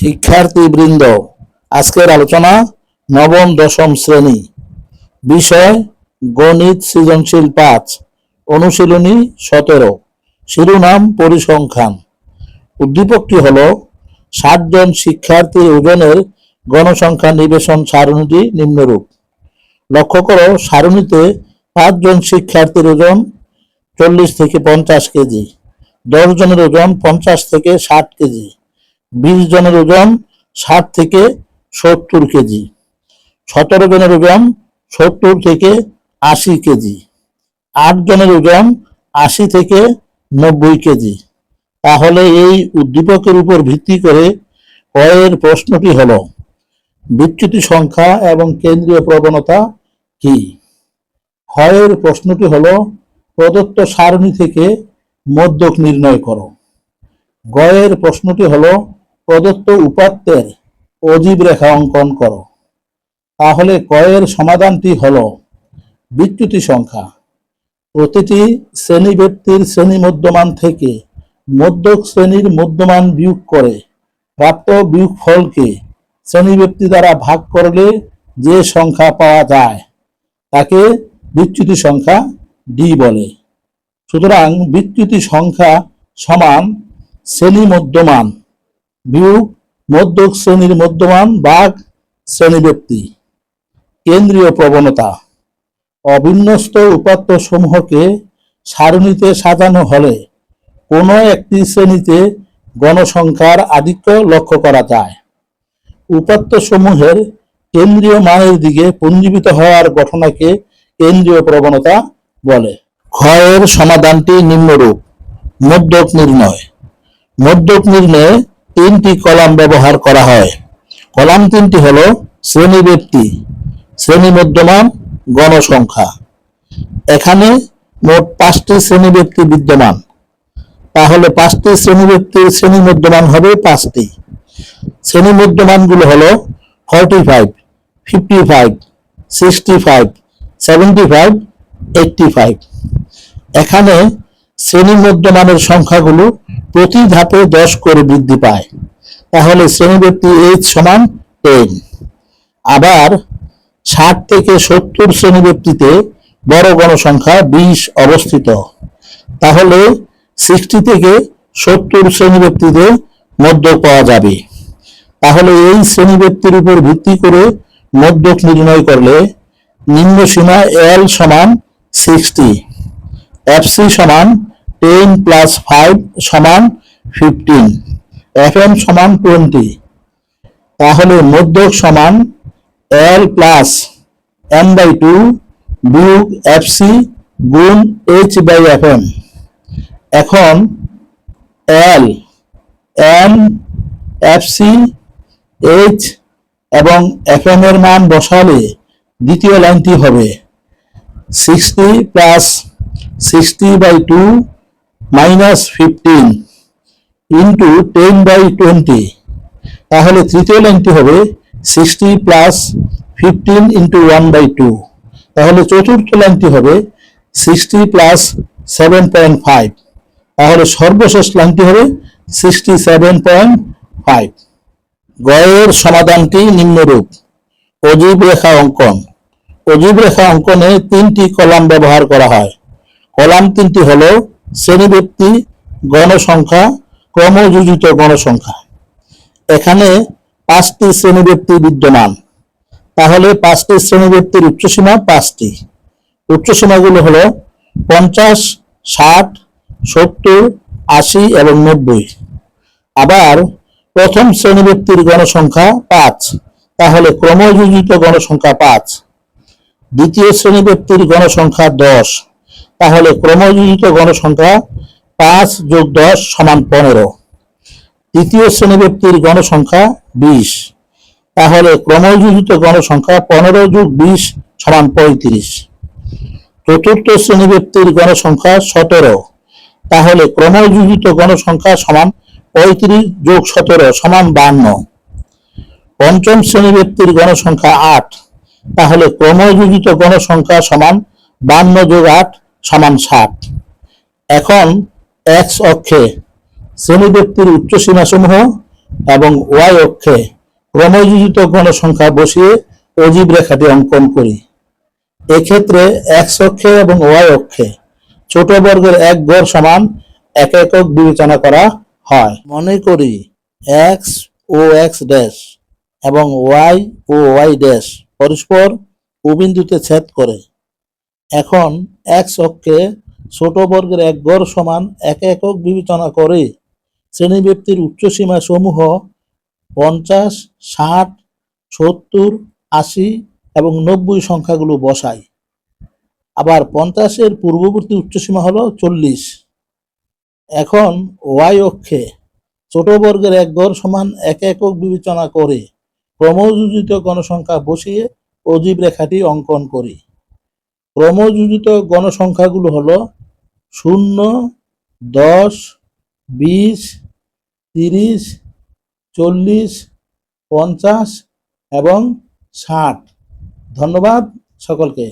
শিক্ষার্থীবৃন্দ, আজকের আলোচনা নবম, দশম শ্রেণি। বিষয়, গণিত সৃজনশীল পাঁচ, অনুশীলনী সতেরো, শিরোনাম পরিসংখ্যান। উদ্দীপকটি হল ষাট জন শিক্ষার্থীর ওজনের গণসংখ্যা নিবেশন সারণীটি নিম্নরূপ। লক্ষ্য করো, সারণীতে পাঁচজন শিক্ষার্থীর ওজন চল্লিশ থেকে পঞ্চাশ কেজি দশ জনের ওজন পঞ্চাশ থেকে ষাট কেজি। বিশ জনের ওজন ষাট থেকে সত্তর কেজি। সতেরো জনের ওজন সত্তর থেকে আশি কেজি। আট জনের ওজন আশি থেকে নব্বই কেজি। তাহলে এই উদ্দীপকের উপর ভিত্তি করে কয়ের প্রশ্নটি হল, বিচ্যুতি সংখ্যা এবং কেন্দ্রীয় প্রবণতা কি? ক্ষয়ের প্রশ্নটি হল, প্রদত্ত সারণী থেকে মধ্যক নির্ণয় করো। গয়ের প্রশ্নটি হলো প্রদত্ত উপাত্তের অজীব রেখা অঙ্কন করো। তাহলে কয়ের সমাধানটি হল বিচ্যুতি সংখ্যা। প্রতিটি শ্রেণি ব্যক্তির শ্রেণি মধ্যমান থেকে মধ্যক শ্রেণির মধ্যমান বিয়োগ করে প্রাপ্ত বিয়োগ ফলকে শ্রেণি ব্যক্তি দ্বারা ভাগ করলে যে সংখ্যা পাওয়া যায়, তাকে বিচ্যুতি সংখ্যা ডি বলে। সুতরাং বিচ্যুতি সংখ্যা সমান শ্রেণি মধ্যমান। মধ্যক শ্রেণির মধ্যমান বাঘ শ্রেণি ব্যক্তি। কেন্দ্রীয় প্রবণতা, অবিন্যস্ত উপাত্ত সমূহকে সারণীতে সাজানো হলে কোনো একটি শ্রেণীতে গণসংখ্যার আধিক্য লক্ষ্য করা যায়। উপাত্ত সমূহের কেন্দ্রীয় মানের দিকে পুঞ্জীবিত হওয়ার ঘটনাকে কেন্দ্রীয় প্রবণতা বলে। ক্ষয়ের সমাধানটি নিম্নরূপ, মধ্যক নির্ণয়। মধ্যক নির্ণয়ে তিনটি কলাম ব্যবহার করা হয়। কলাম তিনটি হল শ্রেণি ব্যক্তি, শ্রেণি মধ্যমান, গণসংখ্যা। এখানে মোট পাঁচটি শ্রেণি ব্যক্তি বিদ্যমান। তাহলে পাঁচটি শ্রেণি ব্যক্তির শ্রেণি মধ্যমান হবে পাঁচটি। শ্রেণি মধ্যমানগুলো হলো forty five, fifty five, sixty five, seventy five, eighty five. এখানে শ্রেণি মধ্যমানের সংখ্যাগুলো প্রতি ধাপে দশ করে বৃদ্ধি পায়। তাহলে শ্রেণি ব্যক্তি এইচ সমান টেন আবার ষাট থেকে সত্তর শ্রেণি ব্যক্তিতে বড় গণসংখ্যা বিশ অবস্থিত। তাহলে সিক্সটি থেকে সত্তর শ্রেণি ব্যক্তিতে মধ্যক পাওয়া যাবে। তাহলে এই শ্রেণি ব্যক্তির উপর ভিত্তি করে মধ্যক নির্ণয় করলে নিম্ন সীমা এল সমান সিক্সটি এফসি সমান টেন প্লাস ফাইভ সমান ফিফটিন এফ এম সমান টোয়েন্টি। তাহলে মধ্যক সমান L plus M by two বিয়োগ এফসি গুণ এইচ বাই এফ এম এখন এল, এম এফসি এইচ এবং এফ এম এর মান বসালে দ্বিতীয় লাইনটি হবে sixty plus sixty by two minus fifteen into ten by twenty. তাহলে তৃতীয় লাইনটি হবে sixty plus fifteen into one by two. তাহলে চতুর্থ লাইনটি হবে sixty plus seven point five. তাহলে সর্বশেষ লাইনটি হবে সিক্সটি সেভেন পয়েন্ট ফাইভ। গয়ের সমাধানটি নিম্নরূপ। অজীব রেখা অঙ্কন। অজীব রেখা অঙ্কনে তিনটি কলাম ব্যবহার করা হয়। কলাম তিনটি হল শ্রেণি ব্যক্তি গণসংখ্যা, ক্রমযোজিত গণসংখ্যা। এখানে পাঁচটি শ্রেণি ব্যক্তি বিদ্যমান। তাহলে পাঁচটি শ্রেণি ব্যক্তির উচ্চসীমা পাঁচটি। উচ্চসীমাগুলো হলো পঞ্চাশ, ষাট, সত্তর, আশি এবং নব্বই। আবার প্রথম শ্রেণি ব্যক্তির গণসংখ্যা পাঁচ। তাহলে ক্রমযোজিত গণসংখ্যা পাঁচ। দ্বিতীয় শ্রেণি ব্যক্তির গণসংখ্যা দশ। তাহলে ক্রমযোজিত গণসংখ্যা পাঁচ যোগ দশ সমান পনেরো। দ্বিতীয় শ্রেণি ব্যক্তির গণসংখ্যা বিশ। তাহলে ক্রমযোজিত গণসংখ্যা পনেরো যোগ বিশ সমান পঁয়ত্রিশ। চতুর্থ শ্রেণি ব্যক্তির গণসংখ্যা সতেরো। তাহলে ক্রমযোজিত গণসংখ্যা সমান পঁয়ত্রিশ যোগ সতেরো সমান বান্ন। পঞ্চম শ্রেণি ব্যক্তির গণসংখ্যা আট। তাহলে ক্রমযোজিত গণসংখ্যা সমান বান্ন যোগ আট সমান ষাট এখন এক্স অক্ষে শ্রেণি ব্যক্তির উচ্চ সীমা সমূহ এবং ওয়াই অক্ষে ক্রমযোজিত গণসংখ্যা বসিয়ে অজীব রেখাটি অঙ্কন করি। এক্ষেত্রে এক্স অক্ষে এবং ওয়াই অক্ষে ছোট বর্গের এক গড় সমান এক একক বিবেচনা করা হয়। মনে করি এক্স ও এক্স ড্যাশ এবং ওয়াই ও ওয়াই ড্যাশ পরস্পর বিন্দুতে ছেদ করে। এখন এক্স অক্ষে ছোট বর্গের এক গড় সমান এক একক বিবেচনা করে শ্রেণীব্যক্তির উচ্চসীমা সমূহ পঞ্চাশ, ষাট, সত্তর, আশি এবং নব্বই সংখ্যাগুলো বসাই। আবার পঞ্চাশের পূর্ববর্তী উচ্চসীমা হলো চল্লিশ। এখন ওয়াই অক্ষে ছোট বর্গের এক গড় সমান এক একক বিবেচনা করে ক্রমযোজিত গণসংখ্যা বসিয়ে অজীব রেখাটি অঙ্কন করি। ক্রমযোজিত গণসংখ্যাগুলো হলো শূন্য দশ বিশ তিরিশ চল্লিশ পঞ্চাশ এবং ষাট। ধন্যবাদ সকলকে।